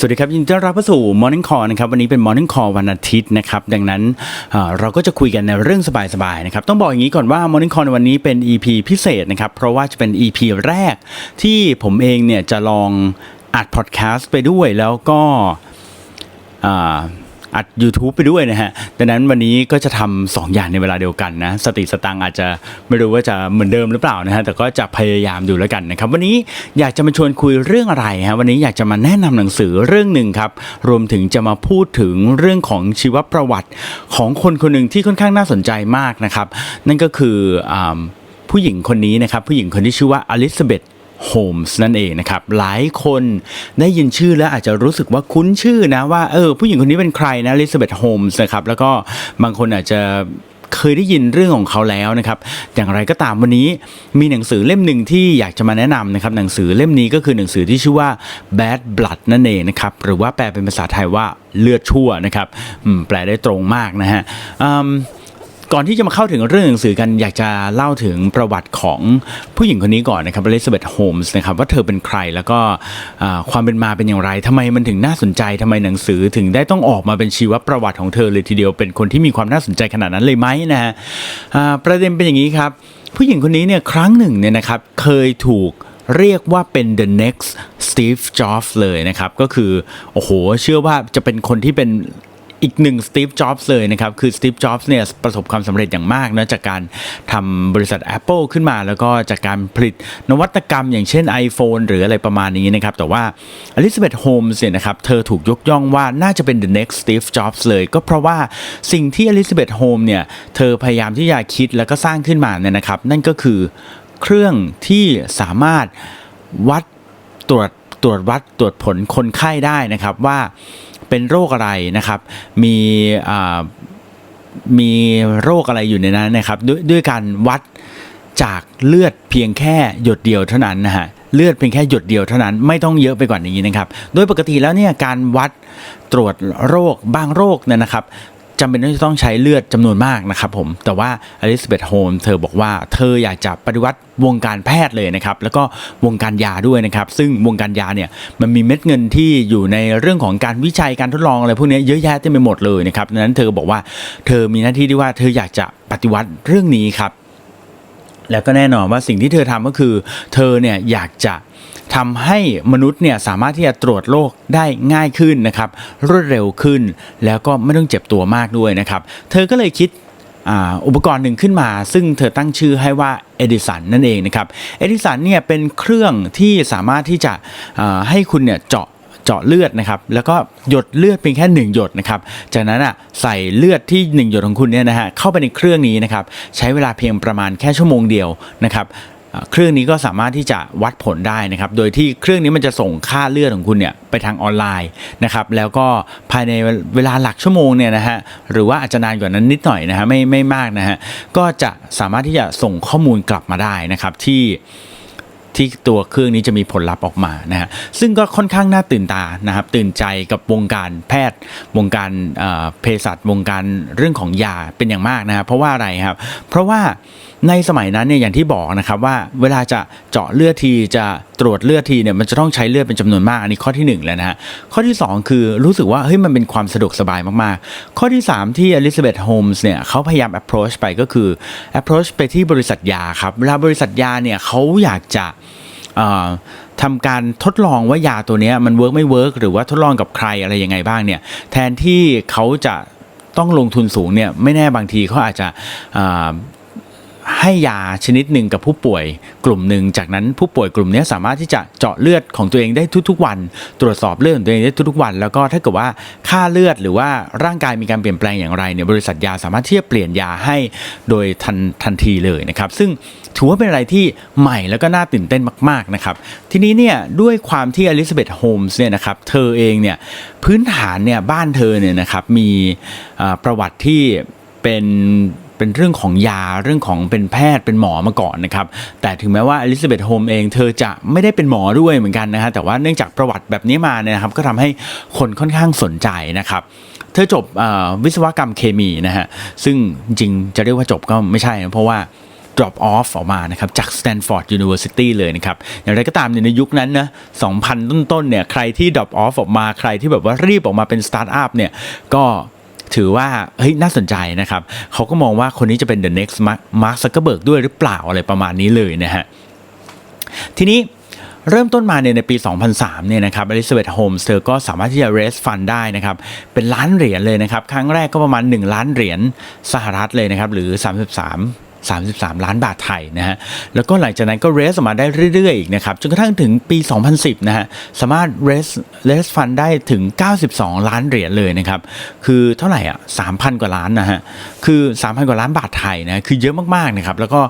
สวัสดีครับยินดีต้อนรับเข้าสู่ Morning Call นะครับวันนี้เป็น Morning Call วันอาทิตย์นะครับดังนั้นเราก็จะคุยกันในเรื่องสบายๆนะครับต้องบอกอย่างนี้ก่อนว่า Morning Call ในวันนี้เป็น EP พิเศษนะครับเพราะว่าจะเป็น EP แรกที่ผมเองเนี่ยจะลองอัดพอดแคสต์ไปด้วยแล้วก็ อัด YouTube ไปด้วยนะฮะ ดังนั้นวันนี้ก็จะทำสองอย่างในเวลาเดียวกันนะ สติสตังอาจจะไม่รู้ว่าจะเหมือนเดิมหรือเปล่านะฮะ แต่ก็จะพยายามดูแล้วกันนะครับ วันนี้อยากจะมาชวนคุยเรื่องอะไรฮะ วันนี้อยากจะมาแนะนำหนังสือเรื่องหนึ่งครับ รวมถึงจะมาพูดถึงเรื่องของชีวประวัติของคนคนหนึ่งที่ค่อนข้างน่าสนใจมากนะครับ นั่นก็คืออผู้หญิงคนนี้นะครับ ผู้หญิงคนที่ชื่อว่าอลิซาเบธ โฮมส์นั่นเองนะครับ หลายคนได้ยินชื่อแล้วอาจจะรู้สึกว่าคุ้นชื่อนะว่าเออผู้หญิงคนนี้เป็นใครนะลิซาเบธโฮมส์นะครับ แล้วก็บางคนอาจจะเคยได้ยินเรื่องของเขาแล้วนะครับ อย่างไรก็ตามวันนี้มีหนังสือเล่มหนึ่งที่อยากจะมาแนะนำนะครับ หนังสือเล่มนี้ก็คือหนังสือที่ชื่อว่า Bad Blood นั่นเองนะครับ หรือว่าแปลเป็นภาษาไทยว่าเลือดชั่วนะครับแปลได้ตรงมากนะฮะอืม ก่อนที่จะมาเข้าถึงเรื่องหนังสือกันอยากจะเล่าถึงประวัติของผู้หญิงคนนี้ก่อนนะครับอลิซาเบธโฮมส์นะครับว่าเธอเป็นใครแล้วก็ความเป็นมาเป็นอย่างไรทำไมมันถึงน่าสนใจทำไมหนังสือถึงได้ต้องออกมาเป็นชีวประวัติของเธอเลยทีเดียวเป็นคนที่มีความน่าสนใจขนาดนั้นเลยไหมนะฮะประเด็นเป็นอย่างนี้ครับ ผู้หญิงคนนี้เนี่ยครั้งหนึ่งเนี่ยนะครับเคยถูกเรียกว่าเป็น the next Steve Jobs เลยนะครับ ก็คือ โอ้โห เชื่อว่าจะเป็นคนที่เป็น อีกหนึ่งสตีฟจ็อบส์เลยนะครับ คือสตีฟจ็อบส์เนี่ยประสบความสำเร็จอย่างมากนะจากการทำบริษัท Apple ขึ้นมา แล้วก็จากการผลิตนวัตกรรมอย่างเช่น iPhone หรืออะไรประมาณนี้นะครับ แต่ว่าอลิซาเบธโฮมส์เนี่ยนะครับ เธอถูกยกย่องว่าน่าจะเป็น the next Steve Jobs เลย ก็เพราะว่าสิ่งที่อลิซาเบธโฮมเนี่ย เธอพยายามที่จะคิดแล้วก็สร้างขึ้นมาเนี่ยนะครับ นั่นก็คือเครื่องที่สามารถวัดตรวจตรวจวัดตรวจผลคนไข้ได้นะครับว่า เป็นโรคอะไรนะครับ มีมีโรคอะไรอยู่ในนั้นนะครับด้วยด้วยการวัดจากเลือดเพียงแค่หยดเดียวเท่านั้นนะฮะเลือดเพียงแค่หยดเดียวเท่านั้นไม่ต้องเยอะไปกว่านี้นะครับ โดยปกติแล้วเนี่ยการวัดตรวจโรคบางโรคเนี่ยนะครับ จำเป็นที่จะต้องใช้เลือดจำนวนมากนะครับผม แต่ว่าอลิซาเบธโฮมเธอบอกว่าเธออยากจะปฏิวัติวงการแพทย์เลยนะครับ แล้วก็วงการยาด้วยนะครับ ซึ่งวงการยาเนี่ยมันมีเม็ดเงินที่อยู่ในเรื่องของการวิจัยการทดลองอะไรพวกนี้เยอะแยะเต็มไปหมดเลยนะครับดังนั้นเธอบอกว่าเธอมีหน้าที่ที่ว่าเธออยากจะปฏิวัติเรื่องนี้ครับ แล้วก็แน่นอนว่าสิ่งที่เธอทำก็คือ เธอเนี่ยอยากจะ ทำให้มนุษย์เนี่ยสามารถที่จะตรวจโรคได้ง่ายขึ้นนะครับรวดเร็วขึ้น แล้วก็ไม่ต้องเจ็บตัวมากด้วยนะครับ เธอก็เลยคิดอ,อุปกรณ์หนึ่งขึ้นมา ซึ่งเธอตั้งชื่อให้ว่าเอดิสันนั่นเองนะครับเอดิสันเนี่ยเป็นเครื่องที่สามารถที่จะให้คุณเนี่ยเจาะเจาะเลือดนะครับแล้วก็หยดเลือดเพียงแค่ 1 หยดนะครับจากนั้นอะใส่เลือดที่ 1 หยดของคุณเนี่ยนะฮะเข้าไปในเครื่องนี้นะครับใช้เวลาเพียงประมาณแค่ชั่วโมงเดียวนะครับ เครื่องนี้ก็สามารถที่จะวัดผลได้นะครับ โดยที่เครื่องนี้มันจะส่งค่าเลือดของคุณเนี่ยไปทางออนไลน์นะครับ แล้วก็ภายในเวลาหลักชั่วโมงเนี่ยนะฮะ หรือว่าอาจจะนานกว่านั้นนิดหน่อยนะฮะ ไม่ไม่มากนะฮะ ก็จะสามารถที่จะส่งข้อมูลกลับมาได้นะครับที่ที่ตัวเครื่องนี้จะมีผลลัพธ์ออกมานะฮะซึ่งก็ค่อนข้างน่าตื่นตานะครับ ตื่นใจกับวงการแพทย์ วงการเอ่อเภสัชวงการเรื่องของยาเป็นอย่างมากนะครับเพราะว่าอะไรครับ เพราะว่า ในสมัยนั้นเนี่ยอย่างที่บอกนะครับว่าเวลาจะเจาะเลือดทีจะตรวจเลือดทีเนี่ยมันจะต้องใช้เลือดเป็นจำนวนมาก อันนี้ข้อที่หนึ่งแล้วนะฮะข้อที่สองคือรู้สึกว่าเฮ้ยมันเป็นความสะดวกสบายมากๆ ข้อที่สามที่อลิซาเบธโฮมส์เนี่ยเขาพยายาม approach ไปก็คือ approach ไปที่บริษัทยาครับเวลาบริษัทยาเนี่ยเขาอยากจะทำการทดลองว่ายาตัวนี้มันเวิร์กไม่เวิร์กหรือว่าทดลองกับใครอะไรยังไงบ้างเนี่ยแทนที่เขาจะต้องลงทุนสูงเนี่ยไม่แน่บางทีเขาอาจจะ ให้ยาชนิดหนึ่งกับผู้ป่วย กลุ่มหนึ่งจากนั้นผู้ป่วยกลุ่มนี้สามารถที่จะเจาะเลือดของตัวเองได้ทุกๆวัน ตรวจสอบเลือดของตัวเองได้ทุกๆวัน แล้วก็ถ้าเกิดว่าค่าเลือดหรือว่าร่างกายมีการเปลี่ยนแปลงอย่างไรเนี่ยบริษัทยาสามารถที่จะเปลี่ยนยาให้โดยทันทันทีเลยนะครับซึ่งถือว่าเป็นอะไรที่ใหม่แล้วก็น่าตื่นเต้นมากๆนะครับทีนี้เนี่ยด้วยความที่อลิซาเบธโฮมส์เนี่ยนะครับเธอเองเนี่ยพื้นฐานเนี่ยบ้านเธอเนี่ยนะครับมีประวัติที่เป็น เป็นเรื่องของยาเรื่องของเป็นแพทย์เป็นหมอมาก่อนนะครับแต่ถึงแม้ว่าอลิซาเบธโฮมเองเธอจะไม่ได้เป็นหมอด้วยเหมือนกันนะฮะแต่ว่าเนื่องจากประวัติแบบนี้มาเนี่ยนะครับก็ทำให้คนค่อนข้างสนใจนะครับเธอจบอวิศวกรรมเคมีนะฮะซึ่งจริงจะเรียกว่าจบก็ไม่ใช่นะเพราะว่า drop off ออกมานะครับจาก Stanford University เลยนะครับ อย่างไรก็ตามเนี่ยในยุคนั้นนะ 2,000 ต้นๆเนี่ยใครที่ drop off ออกมาใครที่แบบว่ารีบออกมาเป็น startup เนี่ยก็ ถือว่าเฮ้ยน่าสนใจนะครับเขาก็มองว่าคนนี้จะเป็น the next Mark Mark Zuckerberg ด้วยหรือเปล่าอะไรประมาณนี้เลยนะฮะทีนี้เริ่มต้นมาเนี่ยในปี 2003 เนี่ยนะครับอลิซาเบธโฮมส์เธอก็สามารถที่จะ raise fund ได้นะครับ เป็นล้านเหรียญเลยนะครับ ครั้งแรกก็ประมาณ 1 ล้านเหรียญสหรัฐเลยนะครับ หรือ 33 33 ล้านบาทไทยนะฮะแล้วก็หลังจากนั้นก็ raise ออกมาได้เรื่อยๆอีกนะครับจนกระทั่งถึงปี 2010 นะฮะสามารถ raise raise fund ได้ถึง 92 ล้านเหรียญเลยนะครับคือเท่าไหร่อะ3,000 กว่าล้านนะฮะคือ 3,000 กว่าล้านบาทไทยนะคือเยอะมากๆนะครับแล้วก็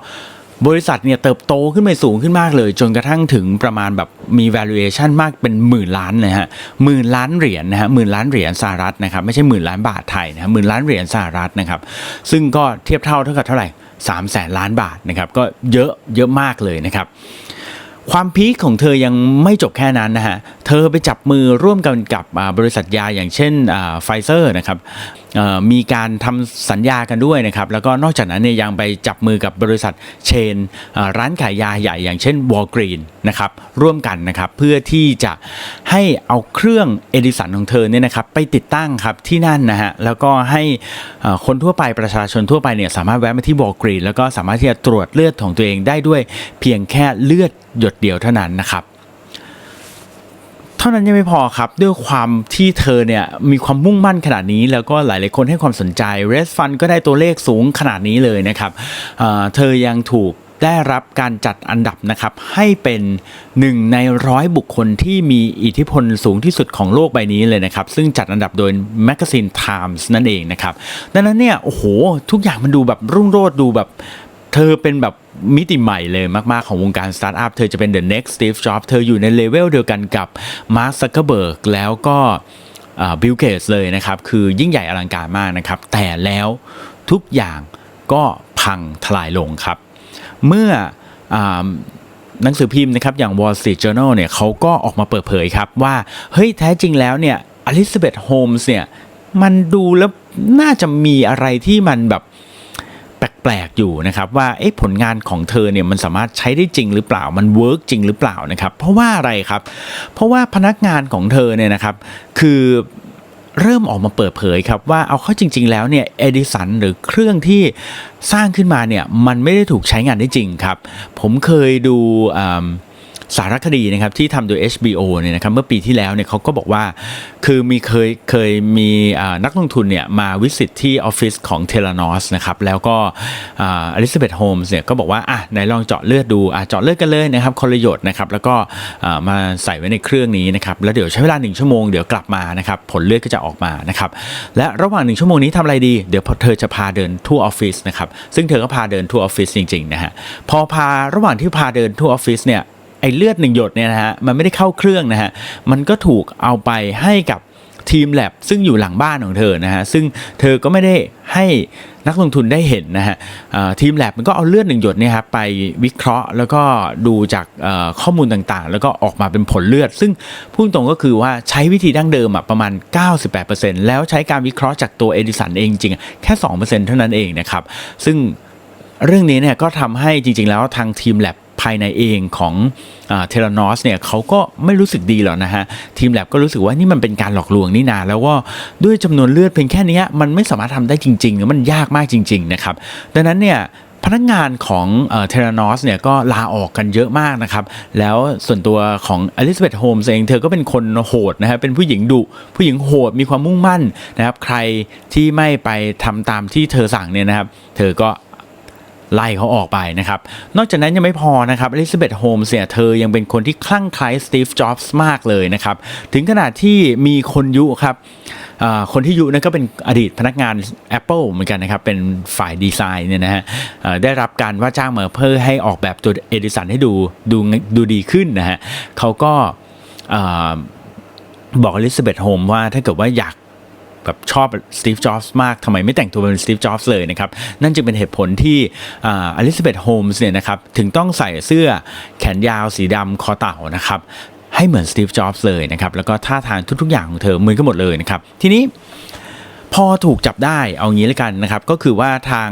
บริษัทเนี่ยเติบโตขึ้นไปสูงขึ้นมากเลย จนกระทั่งถึงประมาณแบบมี valuation มากเป็นหมื่นล้านนะฮะหมื่นล้านเหรียญนะฮะหมื่นล้านเหรียญสหรัฐนะครับไม่ใช่หมื่นล้านบาทไทยนะฮะหมื่นล้านเหรียญสหรัฐนะครับซึ่งก็เทียบเท่าเท่ากับเท่าไหร่ 3 0 0แสนล้านบาทนะครับก็เยอะเยอะมากเลยนะครับ ความพีคของเธอยังไม่จบแค่นั้นนะฮะ เธอไปจับมือร่วมกันกับบริษัทยาอย่างเช่นไฟเซอร์นะครับมีการทำสัญญากันด้วยนะครับ แล้วก็นอกจากนั้นเนี่ยยังไปจับมือกับบริษัทเชนร้านขายยาใหญ่อย่างเช่นวอลกรีนนะครับร่วมกันนะครับเพื่อที่จะให้เอาเครื่องเอดิสันของเธอเนี่ยนะครับไปติดตั้งครับที่นั่นนะฮะแล้วก็ให้คนทั่วไปประชาชนทั่วไปเนี่ยสามารถแวะมาที่วอลกรีนแล้วก็สามารถที่จะตรวจเลือดของตัวเองได้ด้วยเพียงแค่เลือดหยดเดียวเท่านั้นนะครับ เท่านั้นยังไม่พอครับ ด้วยความที่เธอเนี่ยมีความมุ่งมั่นขนาดนี้ แล้วก็หลายๆคนให้ความสนใจ r e s Fund ก็ได้ตัวเลขสูงขนาดนี้เลยนะครับเเธอยังถูกได้รับการจัดอันดับนะครับ ให้เป็นหนึ่งในร้อยบุคคลที่มีอิทธิพลสูงที่สุดของโลกใบนี้เลยนะครับ ซึ่งจัดอันดับโดย Magazine Times นั่นเองนะครับ ดังนั้นเนี่ย โอ้โห ทุกอย่างมันดูแบบรุ่งโรจน์ดูแบบ เธอเป็นแบบ มิติใหม่เลยมาก ๆ ของวงการสตาร์ทอัพ เธอจะเป็น the next Steve Jobs เธออยู่ในเลเวลเดียวกันกับ Mark Zuckerberg แล้วก็บิลเกตเลยนะครับ คือยิ่งใหญ่อลังการมากนะครับ แต่แล้วทุกอย่างก็พังทลายลงครับ เมื่ออหนังสือพิมพ์นะครับ อย่าง Wall Street Journal เนี่ยเขาก็ออกมาเปิดเผยครับว่า เฮ้ย แท้จริงแล้วเนี่ยอลิซาเบธโฮมส์เนี่ย มันดูแล้วน่าจะมีอะไรที่มันแบบ ลกๆอยู่นะครับว่าเอ๊ะผลงานของเธอเนี่ยมันสามารถใช้ได้จริงหรือเปล่ามันเวิร์กจริงหรือเปล่านะครับ เพราะว่าอะไรครับ เพราะว่าพนักงานของเธอเนี่ยนะครับ คือเริ่มออกมาเปิดเผยครับว่าเอาเข้าจริง ๆ แล้วเนี่ยเอดิสันหรือเครื่องที่สร้างขึ้นมาเนี่ยมันไม่ได้ถูกใช้งานได้จริงครับ ผมเคยดูอ่า สารคดีนะครับที่ทำโดย HBO เนี่ยนะครับเมื่อปีที่แล้วเนี่ยเขาก็บอกว่า คือมีเคยเคยมีนักลงทุนเนี่ยมาวิสิตที่ออฟฟิศของเทเลนอสนะครับแล้วก็อลิซาเบธโฮมส์เนี่ยก็บอกว่าอะไหนลองเจาะเลือดดูอะเจาะเลือดกันเลยนะครับคนละหยดนะครับแล้วก็มาใส่ไว้ในเครื่องนี้นะครับแล้วเดี๋ยวใช้เวลาหนึ่งชั่วโมงเดี๋ยวกลับมานะครับผลเลือดก็จะออกมานะครับและระหว่างหนึ่งชั่วโมงนี้ทำอะไรดี เดี๋ยวเธอจะพาเดินทั่วออฟฟิศนะครับซึ่งเธอก็พาเดินทั่วออฟฟิศจริงๆนะฮะพอพาระหว่างที่พาเดินทั่วออฟฟิศเนี่ย ไอ้เลือดหนึ่งหยดเนี่ยนะฮะมันไม่ได้เข้าเครื่องนะฮะมันก็ถูกเอาไปให้กับทีมแลบซึ่งอยู่หลังบ้านของเธอนะฮะซึ่งเธอก็ไม่ได้ให้นักลงทุนได้เห็นนะฮะทีมแลบมันก็เอาเลือดหนึ่งหยดเนี่ยครับไปวิเคราะห์แล้วก็ดูจากข้อมูลต่างๆ แล้วก็ออกมาเป็นผลเลือด ซึ่งพูดตรงก็คือว่าใช้วิธีดั้งเดิมอะประมาณ 98%แล้วใช้การวิเคราะห์จากตัวเอดิสันเองจริงแค่ 2%เท่านั้นเองนะครับซึ่งเรื่องนี้เนี่ยก็ทำให้จริงๆแล้วทางทีมแลบ ภายในเองของเทเลนอสเนี่ยเขาก็ไม่รู้สึกดีหรอกนะฮะ ทีมแลบก็รู้สึกว่านี่มันเป็นการหลอกลวงนี่นา แล้วก็ด้วยจำนวนเลือดเพียงแค่นี้มันไม่สามารถทำได้จริงๆหรือมันยากมากจริง ๆ นะครับ ดังนั้นเนี่ยพนักงานของเทเลนอสเนี่ยก็ลาออกกันเยอะมากนะครับ แล้วส่วนตัวของอลิซาเบธโฮมเองเธอก็เป็นคนโหดนะฮะเป็นผู้หญิงดุ ผู้หญิงโหดมีความมุ่งมั่นนะครับ ใครที่ไม่ไปทำตามที่เธอสั่งเนี่ยนะครับ เธอก็ ไล่เขาออกไปนะครับ นอกจากนั้นยังไม่พอนะครับอลิซาเบธโฮมส์เนี่ยเธอยังเป็นคนที่คลั่งไคล้สตีฟจ็อบส์มากเลยนะครับ ถึงขนาดที่มีคนยุครับคนที่ยุนั่นก็เป็นอดีตพนักงาน Apple เหมือนกันนะครับ เป็นฝ่ายดีไซน์เนี่ยนะฮะได้รับการว่าจ้างมาเพื่อให้ออกแบบตัวเอดิสันให้ดูดูดูดีขึ้นนะฮะเขาก็บอกอลิซาเบธโฮมว่าถ้าเกิดว่าอยาก แบบชอบสตีฟจ็อบส์มากทำไมไม่แต่งตัวเป็นสตีฟจ็อบส์เลยนะครับ นั่นจึงเป็นเหตุผลที่อลิซาเบธโฮมส์เนี่ยนะครับถึงต้องใส่เสื้อแขนยาวสีดำคอเต่านะครับให้เหมือนสตีฟจ็อบส์เลยนะครับ แล้วก็ท่าทางทุกๆ อย่างของเธอเหมือนกันหมดเลยนะครับ ทีนี้พอถูกจับได้เอางี้แล้วกันนะครับ ก็คือว่าทาง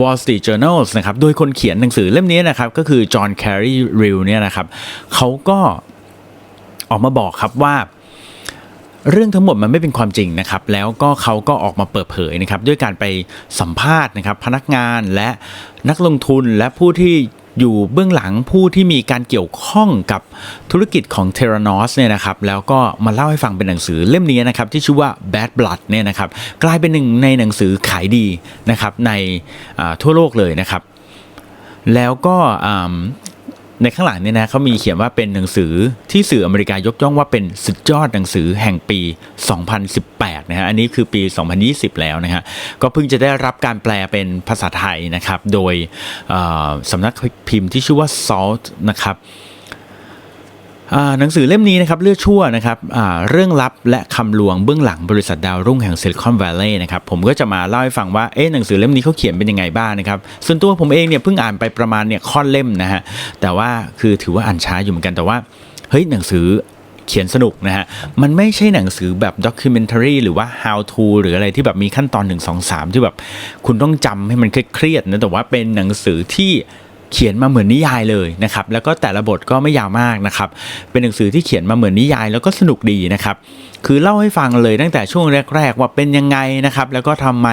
Wall Street Journal นะครับ โดยคนเขียนหนังสือเล่มนี้นะครับ ก็คือจอห์นแคร์รีริลเนี่ยนะครับ เขาก็ออกมาบอกครับว่า เรื่องทั้งหมดมันไม่เป็นความจริงนะครับ แล้วก็เขาก็ออกมาเปิดเผยนะครับ ด้วยการไปสัมภาษณ์นะครับ พนักงานและนักลงทุนและผู้ที่อยู่เบื้องหลังผู้ที่มีการเกี่ยวข้องกับธุรกิจของ t e r r a n o s เนี่ยนะครับแล้วก็มาเล่าให้ฟังเป็นหนังสือเล่มนี้นะครับที่ชื่อว่า Bad Blood เนี่ยนะครับกลายเป็นหนึ่งในหนังสือขายดีนะครับในทั่วโลกเลยนะครับแล้วก็ ในข้างหลังเนี่ยนะเขามีเขียนว่าเป็นหนังสือที่สื่ออเมริกายกย่องว่าเป็นสุดยอดหนังสือแห่งปี 2018 นะฮะ อันนี้คือปี 2020 แล้วนะฮะ ก็เพิ่งจะได้รับการแปลเป็นภาษาไทยนะครับ โดยสำนักพิมพ์ที่ชื่อว่า Salt นะครับ หนังสือเล่มนี้นะครับเลือดชั่วนะครับเรื่องลับและคำลวงเบื้องหลังบริษัทดาวรุ่งแห่งซิลิคอน v วล l e y นะครับผมก็จะมาเล่าให้ฟังว่าเอ๊ะหนังสือเล่มนี้เขาเขียนเป็นยังไงบ้างนะครับส่วนตัวผมเองเนี่ยเพิ่งอ่านไปประมาณเนี่ยค่อนเล่มนะฮะแต่ว่าคือถือว่าอ่านช้าอยู่เหมือนกันแต่ว่าเฮ้ยหนังสือเขียนสนุกนะฮะ มันไม่ใช่หนังสือแบบด็อกิเมน a r y หรือว่า how to หรืออะไรที่แบบมีขั้นตอน 1 2 3 ที่แบบคุณต้องจำให้มันเครียดนะ แต่ว่าเป็นหนังสือที่ เขียนมาเหมือนนิยายเลยนะครับแล้วก็แต่ละบทก็ไม่ยาวมากนะครับเป็นหนังสือที่เขียนมาเหมือนนิยายแล้วก็สนุกดีนะครับคือเล่าให้ฟังเลยตั้งแต่ช่วงแรก ๆ ว่าเป็นยังไงนะครับแล้วก็ทำไม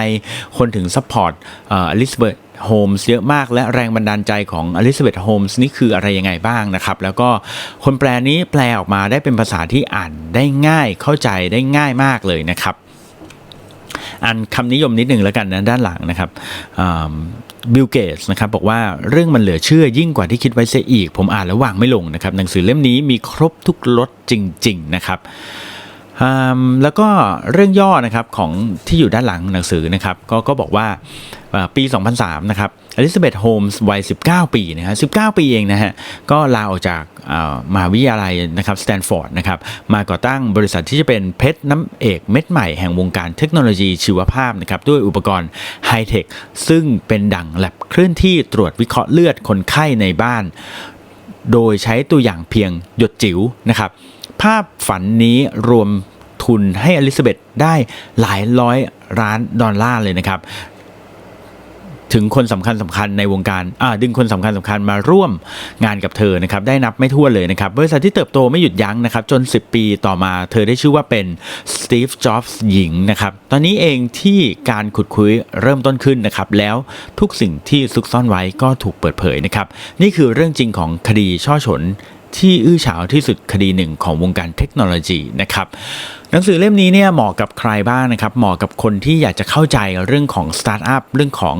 คนถึงซัพพอร์ตอลิซาเบธโฮมส์เยอะมากและแรงบันดาลใจของอลิซาเบธโฮมส์นี่คืออะไรยังไงบ้างนะครับ แล้วก็คนแปลนี้แปลออกมาได้เป็นภาษาที่อ่านได้ง่ายเข้าใจได้ง่ายมากเลยนะครับอันคำนิยมนิดหนึ่งแล้วกันนะด้านหลังนะครับ บิลเกตส์นะครับบอกว่าเรื่องมันเหลือเชื่อยิ่งกว่าที่คิดไว้เสียอีก ผมอ่านแล้ววางไม่ลงนะครับหนังสือเล่มนี้มีครบทุกรสจริง ๆ นะครับ แล้วก็เรื่องย่อนะครับของที่อยู่ด้านหลังหนังสือนะครับก็ก็บอกว่าปี 2003 นะครับอลิซาเบธโฮมส์วัย 19 ปีนะฮะ 19 ปีเองนะฮะ ก็ลาออกจากมหาวิทยาลัยนะครับสแตนฟอร์ดนะครับ มาก่อตั้งบริษัทที่จะเป็นเพชรน้ำเอกเม็ดใหม่แห่งวงการเทคโนโลยีชีวภาพนะครับ ด้วยอุปกรณ์ไฮเทค ซึ่งเป็นดั่งแลบเคลื่อนที่ตรวจวิเคราะห์เลือดคนไข้ในบ้าน โดยใช้ตัวอย่างเพียงหยดจิ๋วนะครับ ภาพฝันนี้รวมทุนให้อลิซาเบธได้หลายร้อยล้านดอลลาร์เลยนะครับ ถึงคนสำคัญสำคัญในวงการอ่าดึงคนสำคัญสำคัญมาร่วมงานกับเธอนะครับ ได้นับไม่ถ้วนเลยนะครับ บริษัทที่เติบโตไม่หยุดยั้งนะครับ จน 10 ปีต่อมาเธอได้ชื่อว่าเป็น Steve Jobs หญิงนะครับ ตอนนี้เองที่การขุดคุยเริ่มต้นขึ้นนะครับ แล้วทุกสิ่งที่ซุกซ่อนไว้ก็ถูกเปิดเผยนะครับ นี่คือเรื่องจริงของคดีช่อฉน ที่อื้อฉาวที่สุดคดีหนึ่งของวงการเทคโนโลยีนะครับหนังสือเล่มนี้เนี่ยเหมาะกับใครบ้างนะครับ เหมาะกับคนที่อยากจะเข้าใจเรื่องของสตาร์ทอัพเรื่องของ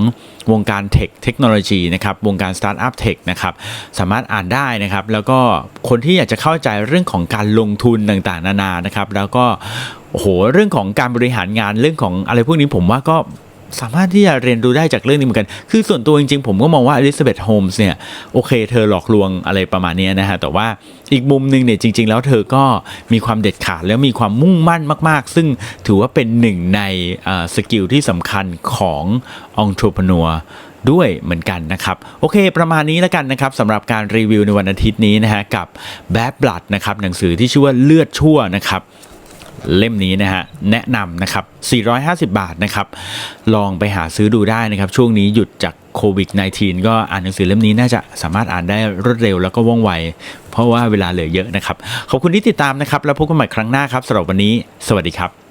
วงการเทคเทคโนโลยีนะครับวงการสตาร์ทอัพเทคนะครับสามารถอ่านได้นะครับ แล้วก็คนที่อยากจะเข้าใจเรื่องของการลงทุนต่างๆ นานานะครับ แล้วก็โอ้โหเรื่องของการบริหารงานเรื่องของอะไรพวกนี้ผมว่าก็ สามารถที่จะเรียนรู้ได้จากเรื่องนี้เหมือนกัน คือส่วนตัวจริงๆ ผมก็มองว่าอลิซาเบธโฮมส์เนี่ย โอเค เธอหลอกลวงอะไรประมาณนี้นะฮะ แต่ว่าอีกมุมหนึ่งเนี่ยจริง ๆ แล้วเธอก็มีความเด็ดขาดแล้วมีความมุ่งมั่นมาก ๆ ซึ่งถือว่าเป็นหนึ่งในสกิลที่สำคัญขององค์ r e ร e n e u r ด้วยเหมือนกันนะครับ โอเคประมาณนี้แล้วกันนะครับสำหรับการรีวิวในวันอาทิตย์นี้นะฮะกับ Bad Blood นะครับหนังสือที่ชื่อว่าเลือดชั่วนะครับ เล่มนี้นะฮะแนะนำนะครับ 450 บาทนะครับ ลองไปหาซื้อดูได้นะครับ ช่วงนี้หยุดจากโควิด -19 ก็อ่านหนังสือเล่มนี้น่าจะสามารถอ่านได้รวดเร็วแล้วก็ว่องไว เพราะว่าเวลาเหลือเยอะนะครับ ขอบคุณที่ติดตามนะครับ แล้วพบกันใหม่ครั้งหน้าครับสำหรับวันนี้ สวัสดีครับ